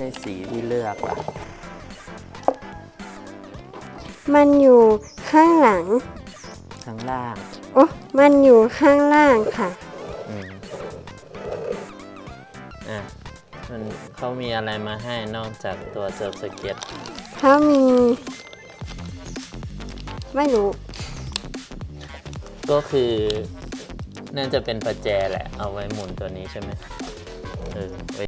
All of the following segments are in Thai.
ใช่สีที่เลือกล่ะ มันอยู่ข้างหลัง ข้างล่าง โอ้มันอยู่ข้างล่างค่ะ อืม อะ มันเขามีอะไรมาให้นอกจากตัวเซิร์ฟสเก็ต เขามี ไม่รู้ ก็คือน่าจะเป็นประแจแหละ เอาไว้หมุนตัวนี้ใช่ไหมเออไว้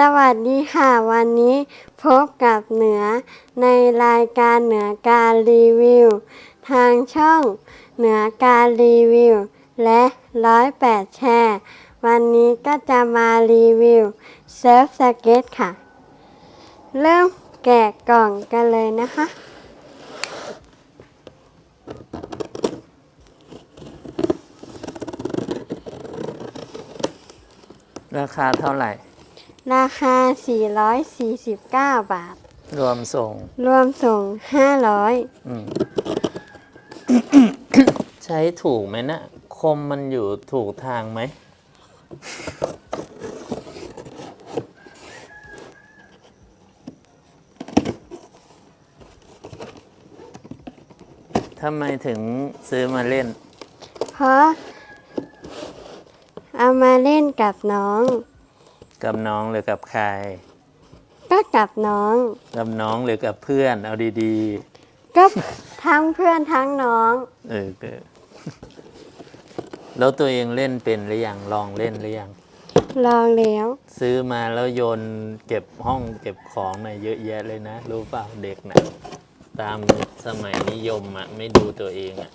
สวัสดีค่ะวันนี้พบกับเหนือในรายการเหนือการรีวิว ทางช่องเหนือการรีวิว และร้อยแปดแชร์ วันนี้ก็จะมารีวิวเซิร์ฟสเก็ตค่ะ เริ่มแกะกล่องกันเลยนะคะราคาเท่าไหร่ ราคา 449 บาท รวมส่ง รวมส่ง 500 อืม ใช้ถูกไหมนะคมมันอยู่ถูกทางไหม ทำไมถึงซื้อมาเล่น เพราะ เอามาเล่นกับน้อง กับน้องหรือกับใคร ก็กับน้อง กับน้องหรือกับเพื่อน เอาดีก็ทั้งเพื่อนทั้งน้อง ๆ เออเออแล้วตัวเองเล่นเป็นหรือยังลองเล่นหรือยังลองแล้ว ซื้อมาแล้วโยนเก็บห้องเก็บของน่ะเยอะแยะเลยนะ รู้เปล่าเด็กนะตามสมัยนิยมอะ ไม่ดูตัวเองอะ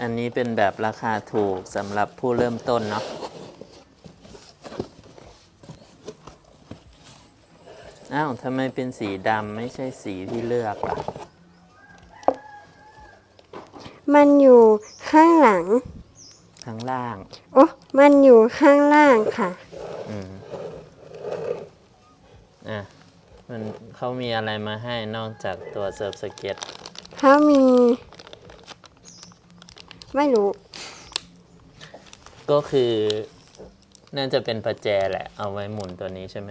อันนี้เป็นแบบราคาถูกสำหรับผู้เริ่มต้นเนาะอ้าวทำไมเป็นสีดำไม่ใช่สีที่เลือกล่ะ มันอยู่ข้างหลัง ข้างล่าง โอ้มันอยู่ข้างล่างค่ะ อืม อะ มันเขามีอะไรมาให้นอกจากตัวเซิร์ฟสเก็ตเขามี ไม่รู้ ก็คือน่าจะเป็นประแจแหละ เอาไว้หมุนตัวนี้ใช่ไหม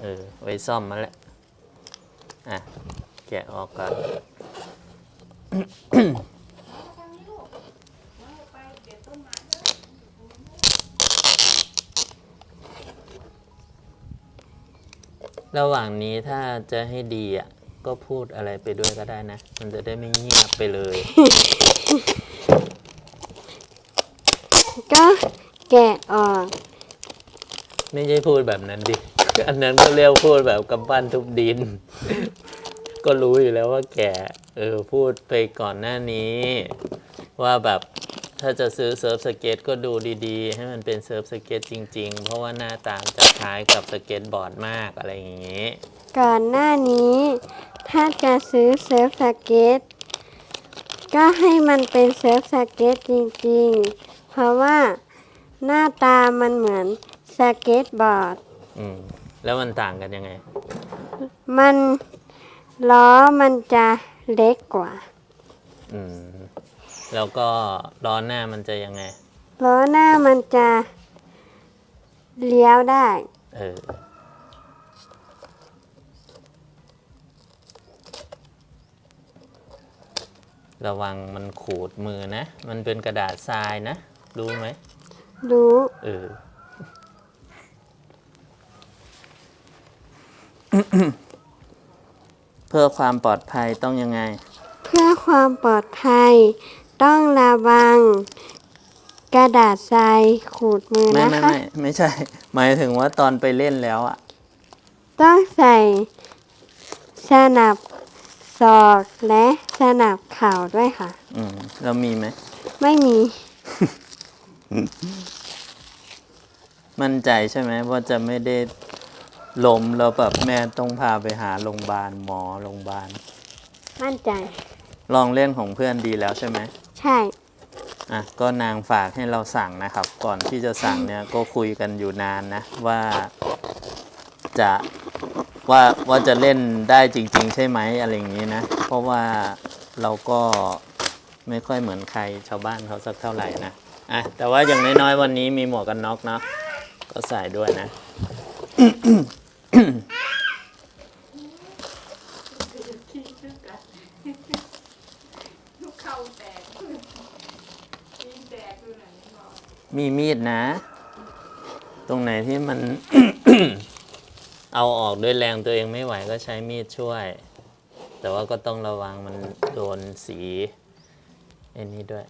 เออ ไว้ซ่อมมาแหละ อะ แกะออกก่อน ระหว่างนี้ถ้าจะให้ดีอะ ก็พูดอะไรไปด้วยก็ได้นะ มันจะได้ไม่เงียบไปเลย ก็แกะออกไม่ใช่พูดแบบนั้นดิ อันนั้นก็เรียกพูดแบบกำปั้นทุบดิน ก็รู้อยู่แล้วว่าแกเออพูดไปก่อนหน้านี้ ว่าแบบถ้าจะซื้อเซิร์ฟสเก็ตก็ดูดีๆ ให้มันเป็นเซิร์ฟสเก็ตจริง ๆ เพราะว่าหน้าตามนจะคล้ายกับสเก็ตบอร์ดมากอะไรอย่างนี้ ก่อนหน้านี้ ถ้าจะซื้อเซิร์ฟสเก็ตก็ให้มันเป็นเซิร์ฟสเก็ตจริงๆ เพราะว่าหน้าตามันเหมือนสเก็ตบอร์ด อืมแล้วมันต่างกันยังไง มันล้อมันจะเล็กกว่า อืมแล้วก็ล้อหน้ามันจะยังไง ล้อหน้ามันจะเลี้ยวได้ เออ ระวังมันขูดมือนะ มันเป็นกระดาษทรายนะ รู้ไหม รู้เออ เพื่อความปลอดภัยต้องยังไง เพื่อความปลอดภัย ต้องระวัง กระดาษทรายขูดมือไม่นะไม่คะ ไม่ไม่ใช่ หมายถึงว่าตอนไปเล่นแล้วอะต้องใส่สนับศอกและสนับเข่าด้วยค่ะ อืม เรามีไหม ไม่มี มั่นใจใช่ไหมว่าจะไม่ได้ล้มแล้วแบบแม่ต้องพาไปหาโรงพยาบาลหมอโรงพยาบาล มั่นใจ ลองเล่นของเพื่อนดีแล้วใช่ไหม ใช่ อะก็นางฝากให้เราสั่งนะครับ ก่อนที่จะสั่งเนี่ยก็คุยกันอยู่นานนะ ว่าจะว่าว่าจะเล่นได้จริง ๆ ใช่ไหมอะไรอย่างนี้นะ เพราะว่าเราก็ไม่ค่อยเหมือนใครชาวบ้านเขาสักเท่าไหร่นะ อะแต่ว่าอย่างน้อยๆวันนี้มีหมวกกันน็อกเนาะก็ใส่ด้วยนะ มีมีดนะ ตรงไหนที่มัน เอาออกด้วยแรงตัวเองไม่ไหวก็ใช้มีดช่วย แต่ว่าก็ต้องระวังมันโดนสีไอ้นี้ด้วย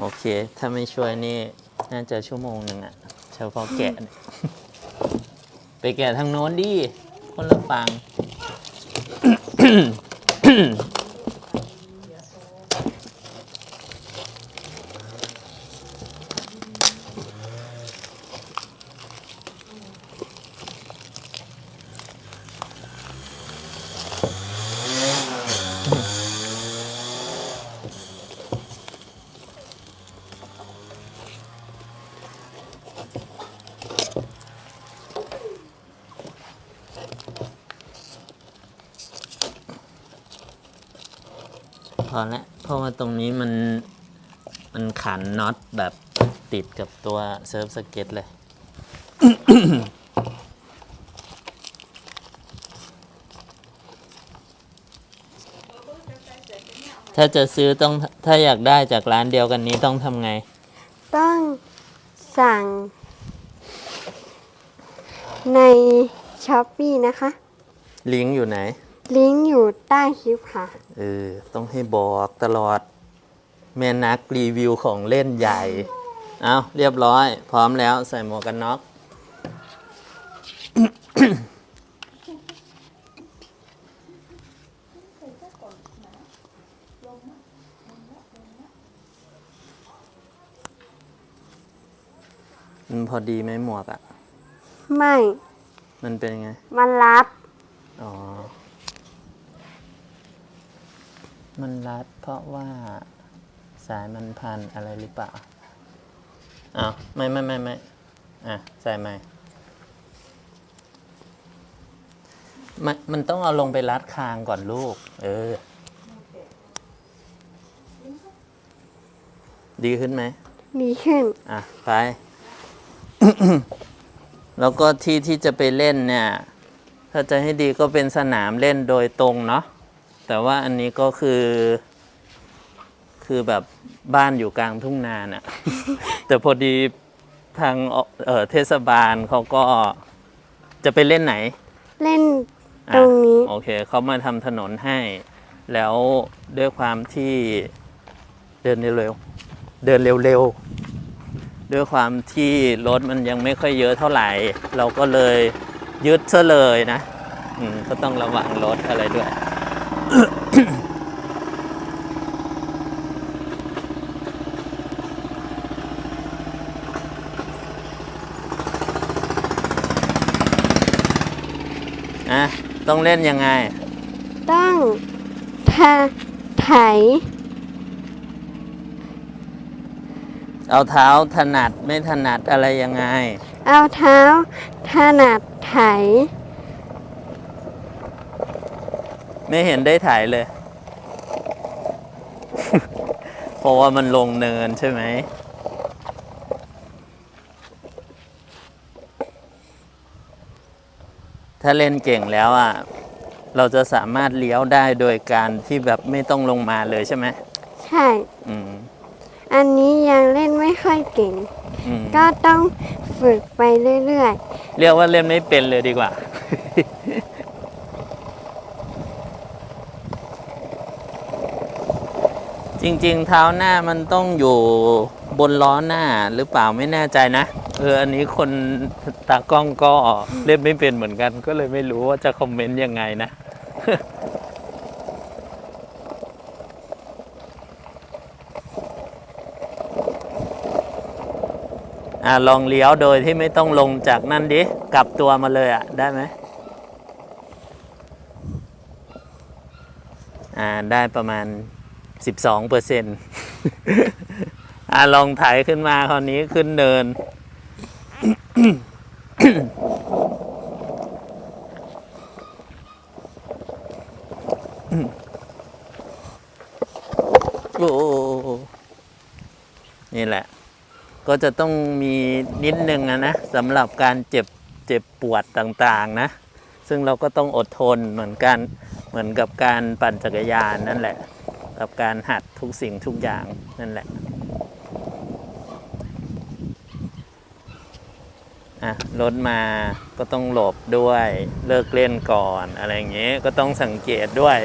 โอเค ถ้าไม่ช่วยนี่ น่าจะชั่วโมงหนึ่งอะเฉพาะแกะเนี่ยไปแกะทางโน้นดิ คนละฝั่ง พอแล้วเพราะว่าตรงนี้มันมันขันน็อตแบบติดกับตัวเซิร์ฟสเก็ตเลย ถ้าจะซื้อต้องถ้าอยากได้จากร้านเดียวกันนี้ต้องทำไง ต้องสั่ง ในช้อปปีนะคะ ลิงก์อยู่ไหน ลิงก์อยู่ใต้คลิปค่ะ เออ ต้องให้บอกตลอด แม่นักรีวิวของเล่นใหญ่ เอาเรียบร้อย พร้อมแล้วใส่หมวกกันน็อก มันพอดีไหมหมวกอะ่ะ ไม่ มันเป็นไง มันรัดอ๋อ มันรัดเพราะว่าสายมันพันอะไรหรือเปล่าอ้าวไม่ไม่ไม่ไม่อะใส่ใหม่มันมันต้องเอาลงไปรัดคางก่อนลูก เออ ดีขึ้นไหม ดีขึ้น อะ ไป แล้วก็ที่ที่จะไปเล่นเนี่ย ถ้าจะให้ดีก็เป็นสนามเล่นโดยตรงเนาะ แต่ว่าอันนี้ก็คือ คือแบบบ้านอยู่กลางทุ่งนาน่ะ แต่พอดีทางเอ่อเทศบาลเขาก็จะไปเล่นไหนเล่นอะตรงนี้ โอเคเขามาทำถนนให้ แล้วด้วยความที่เดินเร็วๆเดินเร็วๆด้วยความที่รถมันยังไม่ค่อยเยอะเท่าไหร่ เราก็เลยยึดซะเลยนะอืมก็ต้องระวังรถอะไรด้วย อะต้องเล่นยังไง ต้องทาไถ เอาเท้าถนัดไม่ถนัดอะไรยังไง เอาเท้าถนัดไถ ไม่เห็นได้ถ่ายเลย เพราะว่ามันลงเนินใช่ไหม ถ้าเล่นเก่งแล้วอะเราจะสามารถเลี้ยวได้โดยการที่แบบไม่ต้องลงมาเลยใช่ไหมใช่ อืมอันนี้ยังเล่นไม่ค่อยเก่ง อืมก็ต้องฝึกไปเรื่อยเรียกว่าเล่นไม่เป็นเลยดีกว่า จริง ๆ เท้าหน้ามันต้องอยู่บนล้อหน้าหรือเปล่าไม่แน่ใจนะ เอออันนี้คนตากล้องก็เล่นไม่เป็นเหมือนกัน ก็เลยไม่รู้ว่าจะคอมเมนต์ยังไงนะ อ่าลองเลี้ยวโดยที่ไม่ต้องลงจากนั่นดิ กลับตัวมาเลยอะ ได้ไหมอ่าได้ประมาณ 12เปอร์เซ็นต์อ่าลองถ่ายขึ้นมาคราวนี้ขึ้นเนิน โอ้นี่แหละ ก็จะต้องมีนิดนึงอะนะสำหรับการเจ็บเจ็บปวดต่างๆนะ ซึ่งเราก็ต้องอดทนเหมือนกันเหมือนกับการปั่นจักรยานนั่นแหละ กับการหัดทุกสิ่งทุกอย่างนั่นแหละ อะรถมาก็ต้องหลบด้วย เลิกเล่นก่อนอะไรอย่างเงี้ยก็ต้องสังเกตด้วย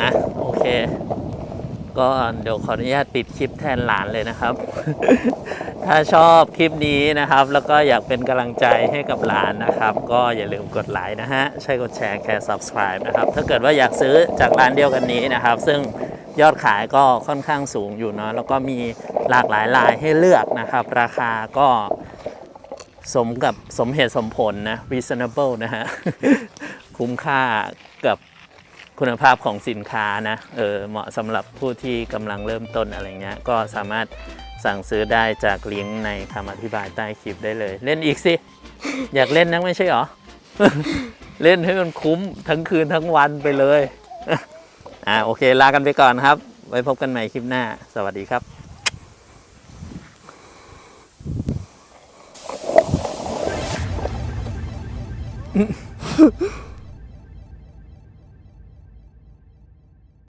อะโอเค ก็เดี๋ยวขออนุญาตปิดคลิปแทนหลานเลยนะครับ ถ้าชอบคลิปนี้นะครับ แล้วก็อยากเป็นกำลังใจให้กับหลานนะครับ ก็อย่าลืมกดไลค์นะฮะ ใช่กดแชร์แค่ subscribe นะครับ ถ้าเกิดว่าอยากซื้อจากร้านเดียวกันนี้นะครับ ซึ่งยอดขายก็ค่อนข้างสูงอยู่เนาะแล้วก็มีหลากหลายลายให้เลือกนะครับ ราคาก็สมกับสมเหตุสมผลนะ reasonable นะฮะ คุ้มค่ากับ คุณภาพของสินค้านะเออเหมาะสำหรับผู้ที่กำลังเริ่มต้นอะไรเงี้ยก็สามารถสั่งซื้อได้จากลิงก์ในคำอธิบายใต้คลิปได้เลย เล่นอีกสิ อยากเล่นนักไม่ใช่หรอ เล่นให้มันคุ้มทั้งคืนทั้งวันไปเลย อ่าโอเค ลากันไปก่อนครับ ไว้พบกันใหม่คลิปหน้า สวัสดีครับ